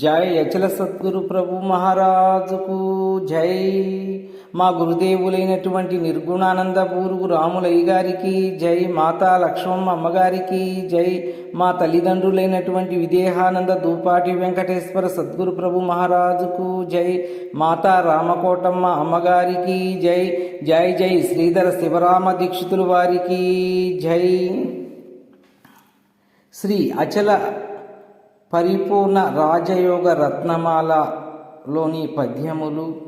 జై అచల సద్గురు ప్రభు మహారాజుకు జై. మా గురుదేవులైనటువంటి నిర్గుణానంద పూరుగు రాములయ్య గారికి జై మాతా లక్ష్మమ్మ అమ్మగారికి జై. మా తల్లిదండ్రులైనటువంటి విదేహానంద దూపాటి వెంకటేశ్వర సద్గురు ప్రభు మహారాజుకు జై. మాతా రామకోటమ్మ అమ్మగారికి జై. జై జై శ్రీధర శివరామ దీక్షితుల వారికి జై. శ్రీ అచల పరిపూర్ణ రాజయోగ రత్నమాలలోని పద్యములు.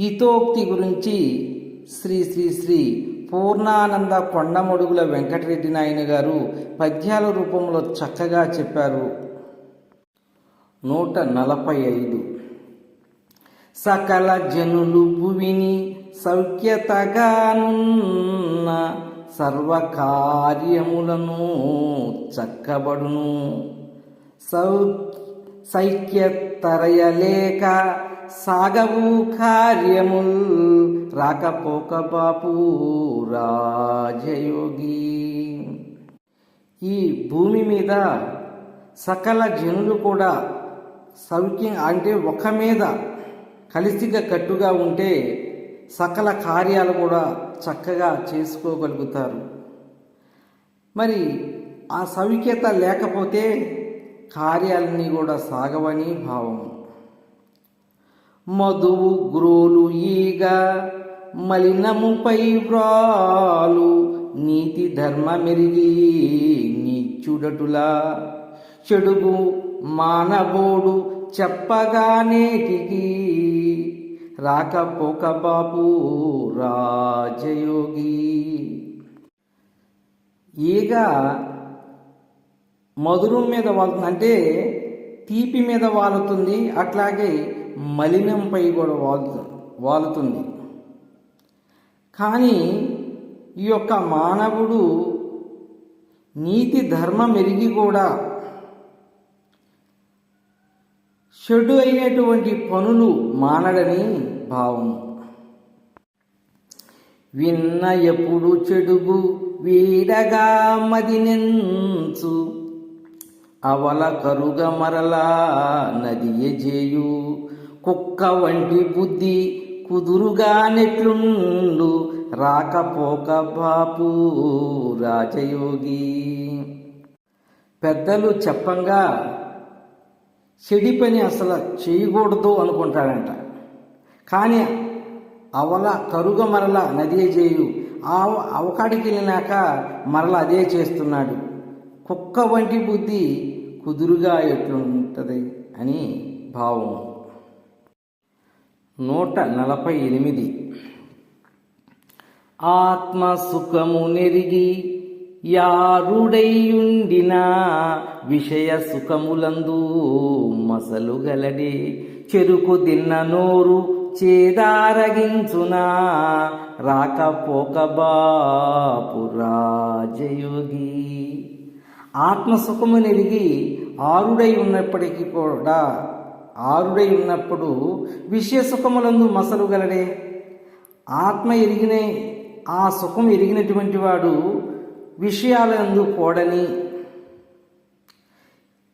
హితోక్తి గురించి శ్రీ శ్రీ శ్రీ పూర్ణానంద కొండమడుగుల వెంకటరెడ్డి నాయన గారు పద్యాల రూపంలో చక్కగా చెప్పారు. నూట నలభై ఐదు. సకల జనులు భువిని సౌఖ్యతగానున్న సర్వకార్యములను చక్కబడును. సౌ సైక్యతరయలేక సాగవు కార్యముల్ రాకపోక బాపు రాజయోగి. ఈ భూమి మీద సకల జనులు కూడా సౌఖ్యం అంటే ఒక మీద కలిసిగా కట్టుగా ఉంటే సకల కార్యాలు కూడా చక్కగా చేసుకోగలుగుతారు. మరి ఆ సవికేత లేకపోతే కార్యాలన్నీ కూడా సాగవని భావం. మధువు గ్రోలు ఈగ మలినముపై వ్రాలు నీతి ధర్మ మెరిగి నీచుడటులా. చెడుగు మానవోడు చెప్పగానేటికి రాకపోక బాపు రాజయోగి. ఈగ మధురం మీద వాలుతుంది అంటే తీపి మీద వాలుతుంది అట్లాగే మలినంపై కూడా వాలుతుంది వాలుతుంది. కానీ ఈ యొక్క మానవుడు నీతి ధర్మం ఎరిగి కూడా చెడు అయినటువంటి పనులు మానడని భావం. విన్న ఎప్పుడు చెడుగు వీడగా మదినెంచు అవల కరుగ మరలా నది ఎజేయు కుక్క వంటి బుద్ధి కుదురుగా నెట్లుండు. రాకపోక బాపు రాజయోగి. పెద్దలు చెప్పంగా చెడి పని అసలు చేయకూడదు అనుకుంటాడంట కానీ అవల కరుగ మరల నదే చేయు ఆ అవకాడికి వెళ్ళినాక మరల అదే చేస్తున్నాడు. కుక్క వంటి బుద్ధి కుదురుగా ఎట్లుంటుంది అని భావం నూట నలభై ఎనిమిది. ఆత్మ సుఖము నెరిగి యారుడైయుండిన విషయ సుఖములందు మసలు గలడే చెరుకు తిన్న నోరు చేదారగించునా రాకపోక బాపు రాజయోగి. ఆత్మసుఖము నెరిగి ఆరుడై ఉన్నప్పటికీ కూడా ఆరుడై ఉన్నప్పుడు విషయ సుఖములందు మసలు గలడే ఆత్మ ఎరిగిన ఆ సుఖం ఎరిగినటువంటి వాడు విషయాలందు పోడని.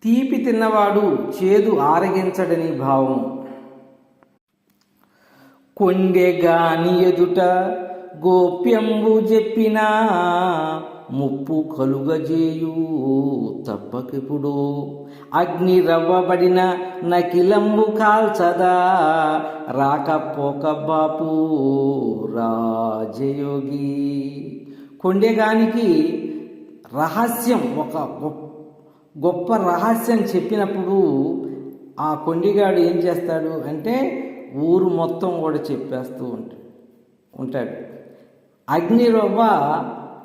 తీపి తిన్నవాడు చేదు ఆరగించడని భావం. కొండెగాని ఎదుట గోప్యంబు చెప్పిన ముప్పు కలుగజేయు తప్పకెప్పుడు. అగ్ని రవ్వబడిన నకిలంబు కాల్చదా రాకపోక బాపు రాజయోగి. కొండెగానికి రహస్యం ఒక గొప్ప రహస్యం చెప్పినప్పుడు ఆ కొండిగాడు ఏం చేస్తాడు అంటే ఊరు మొత్తం కూడా చెప్పేస్తూ ఉంటాడు. ఉంటాడు. అగ్నిరవ్వ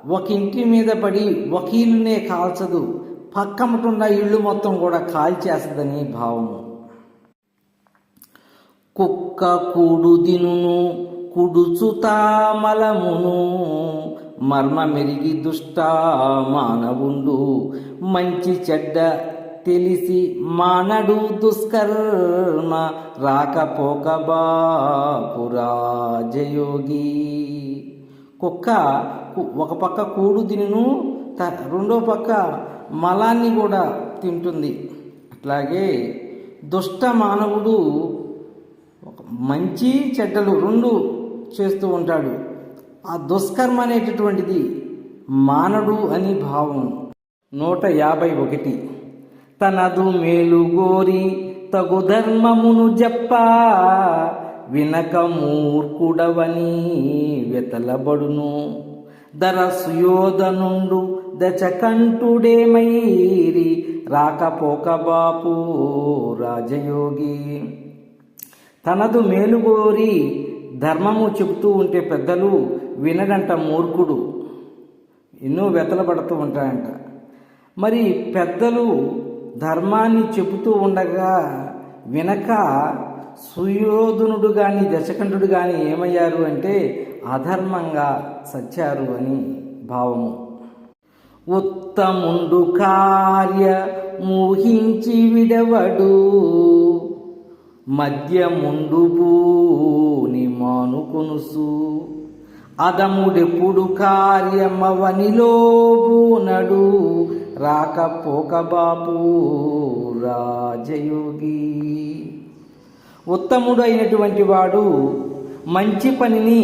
ఒక ఇంటి మీద పడి ఒక ఇల్లునే కాల్చదు. పక్కమటున్న ఇల్లు మొత్తం కూడా కాల్చేస్తుందని భావము. కుక్క కూడు దినును కుడుచుతామలమును మర్మ మెరిగి దుష్ట మానవుండు. మంచి చెడ్డ తెలిసి మానడు దుష్కర్మ రాకపోక బాపురాజయోగి కుక్క ఒక పక్క కూడు తినును రెండో పక్క మలాన్ని కూడా తింటుంది. అట్లాగే దుష్ట మానవుడు ఒక మంచి చెడ్డలు రెండు చేస్తూ ఉంటాడు. ఆ దుష్కర్మ అనేటటువంటిది మానడు అని భావం. నూట యాభై ఒకటి. తనదు మేలు గోరి తగు ధర్మమును జప్ప వినక మూర్ఖుడవని వెతలబడును. ధర సుయోధనుండు దచకంఠుడేమైరి రాకపోక బాపు రాజయోగి. తనదు మేలుగోరి ధర్మము చెబుతూ ఉంటే పెద్దలు వినడంట మూర్ఖుడు. ఎన్నో వెతలబడుతూ ఉంటాయంట. మరి పెద్దలు ధర్మాన్ని చెబుతూ ఉండగా వినక సుయోధనుడు కానీ దశకంఠుడు కానీ ఏమయ్యారు అంటే అధర్మంగా సచ్చారు అని భావము. ఉత్తముండు కార్య మోహించి విడవడు. మద్యముండు భూని మానుకొనుసు. అదముడెప్పుడు కార్యమవనిలో బూనడు రాకపోక బాపు రాజయోగి. ఉత్తముడు అయినటువంటి వాడు మంచి పనిని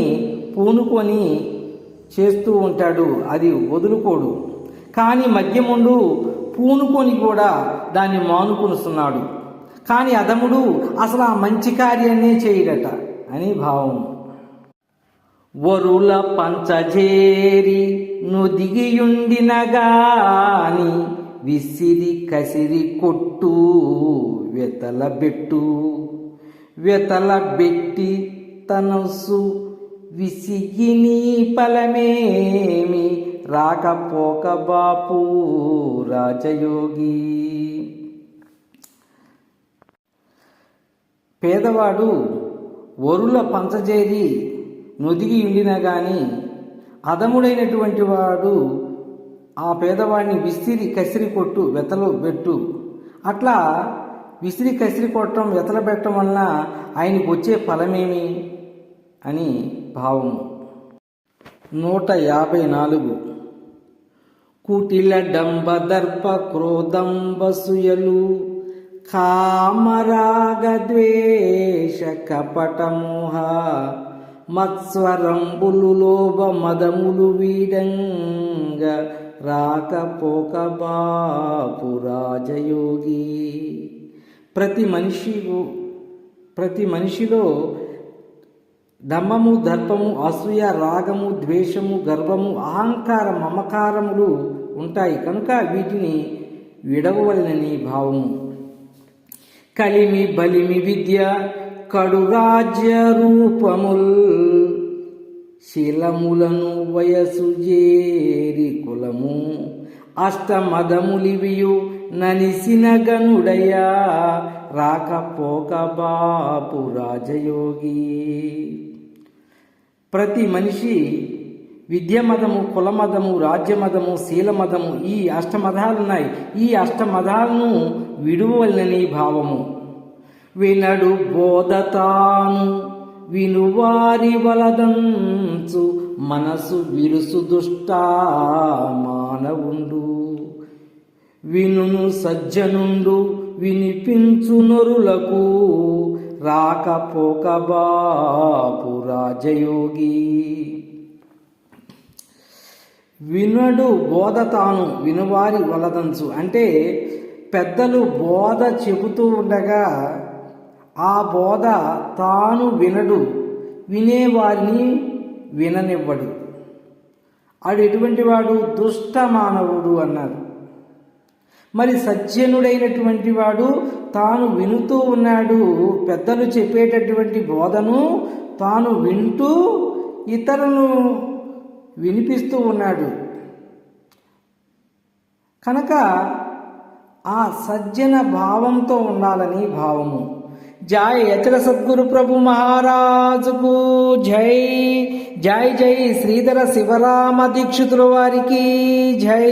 పూనుకొని చేస్తూ ఉంటాడు. అది వదులుకోడు. కానీ మద్యముండు పూనుకొని కూడా దాన్ని మానుకొనుస్తున్నాడు కానీ అదముడు అసలు ఆ మంచి కార్యాన్నే చేయడట అని భావం వరుల పంచజేరి నుదిగియుండినగాని విసిరి కసిరి కొట్టు వెతల బెట్టు. వెతల బెట్టి తనసు విసిగిని ఫలమేమి రాకపోక బాపు రాజయోగి. పేదవాడు వరుల పంచజేరి నొదిగి ఉండినా కానీ అదముడైనటువంటి వాడు ఆ పేదవాడిని విసిరి కసిరి కొట్టు వెతలు పెట్టు. అట్లా విసిరి కసిరి కొట్టడం వెతల పెట్టడం వలన ఆయనకు వచ్చే ఫలమేమి? అని భావము. నూట యాభై నాలుగు. కుటిల డంబ దర్ప క్రోధంబసుయలు కామరాగద్వేష కపటమోహ మత్స్వరంబులు లోభ మదములు వీడంగ రాకపోక బాపు రాజయోగి ప్రతి మనిషి ప్రతి మనిషిలో దమ్మము దర్పము అసూయ రాగము ద్వేషము గర్వము అహంకార మమకారములు ఉంటాయి. కనుక వీటిని విడవలనని భావము. కలిమి బలిమి విద్య కడు రాజ్య రూపముల్ శీలములను వయసు జేరి కులము. అష్టమదములివియు ననిసిన గనుడయా రాకపోక బాపు రాజయోగి. ప్రతి మనిషి విద్యమదము కులమదము రాజ్యమదము శీలమదము ఈ అష్టమతాలున్నాయి ఈ అష్టమతాలను విడువలనని భావము. వినడు బోధతాను వినువారి వలదంచు మనసు విరుసు దుష్ట మానవుండు. వినును సజ్జనుండు వినిపించు నొరులకు రాకపోక బాపు రాజయోగి. వినడు బోధ తాను వినువారి వలదంచు. అంటే పెద్దలు బోధ చెబుతూ ఉండగా ఆ బోధ తాను వినడు వినేవారిని విననివ్వడు. ఆడు ఎటువంటి వాడు? దుష్ట మానవుడు అన్నారు మరి సజ్జనుడైనటువంటి వాడు తాను వినుతూ ఉన్నాడు. పెద్దలు చెప్పేటటువంటి బోధను తాను వింటూ ఇతరులను వినిపిస్తూ ఉన్నాడు. కనుక ఆ సజ్జన భావంతో ఉండాలని భావము. జై యచల సద్గురు ప్రభు మహారాజుకు జై జై జై శ్రీధర శివరామ దీక్షితుల వారికి జై